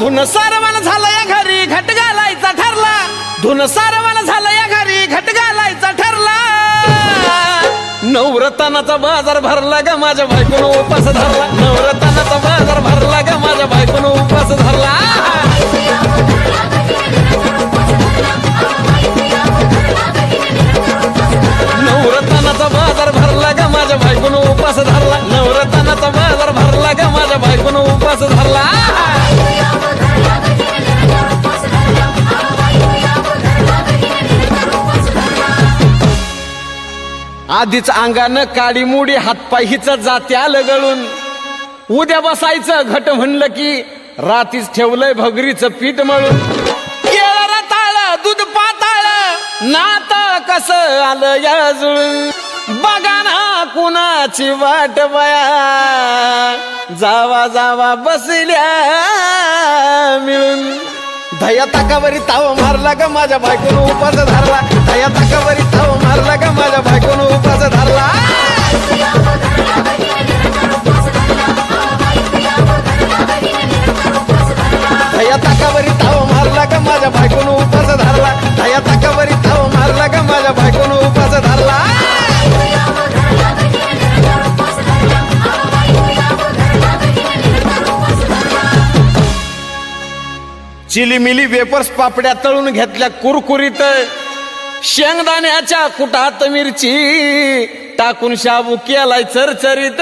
धुन सारवान झालं या घरी घट घालायचा ठरला. धुन सारवान झालं या घरी घट घालायचा ठरला. नवरत्नाचा बाजार भरला ग माझ्या बायकोनं उपास धरला. नवरत्नाचा आधीच अंगानं काडीमोडी हातपाय हिच जाते आलं गळून. उद्या बसायचं घट म्हणलं की रातीच ठेवलंय भगरीचं पीठ मळून. केळं रताळ दूध पाताळ नात कस आलं या जुळून. बघा ना कुणाची वाट बया. जावा जावा बसल्या मिळून. दया ताकावरी ताव मारला ग माझ्या बायकोनं उपास धरला. दया ताकावरी ताव मारला ग माझ्या बायकोनं उपास धरला. दया ताकावरी ताव मारला ग माझ्या बायकोन चिलीमिली वेपर्स पापड्या तळून घेतल्या कुरकुरीत. शेंगदाण्याच्या कुटात मिरची टाकून शाबू केलाय चरचरीत.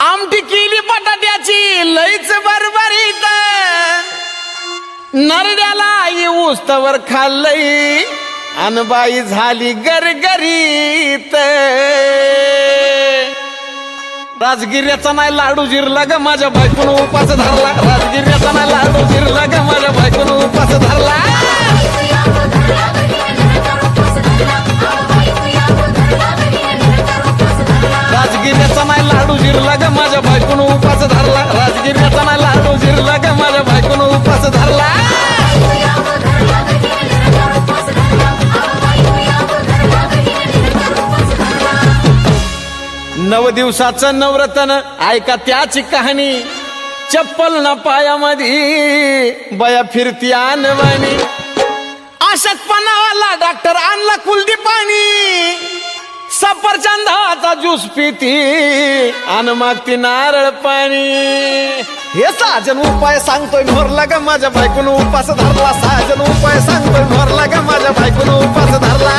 आमटी केली बटाट्याची लईच बरबरीत. नरड्याला येऊस तवर खाल्लई अनबाई झाली गरगरीत. राजगिर्याचा नाही लाडू जिरला ग माझ्या बायकोन उपास धरला. राजगिर्याचा नाही लाडू जिरला ग माझ्या बायकोन उपास धरला. राजगिर्याचा नाही लाडू जिरला ग माझ्या बायकोन उपास धरला. राजगिर्याचा नाही लाडू नव दिवसाचं नवरत्न ऐका त्याची कहाणी. चप्पल ना पायामध्ये बया फिरती आणवाणी. अशक्तपणावाला डॉक्टर आणला कुलदी पाणी सफरचंदाचा ज्यूस पिती आणि मग ती नारळ पाणी. हे साजन उपाय सांगतोय भरला ग माझ्या बायकून उपास धरला. साजन उपाय सांगतोय भरला ग माझ्या बायकून उपास धरला.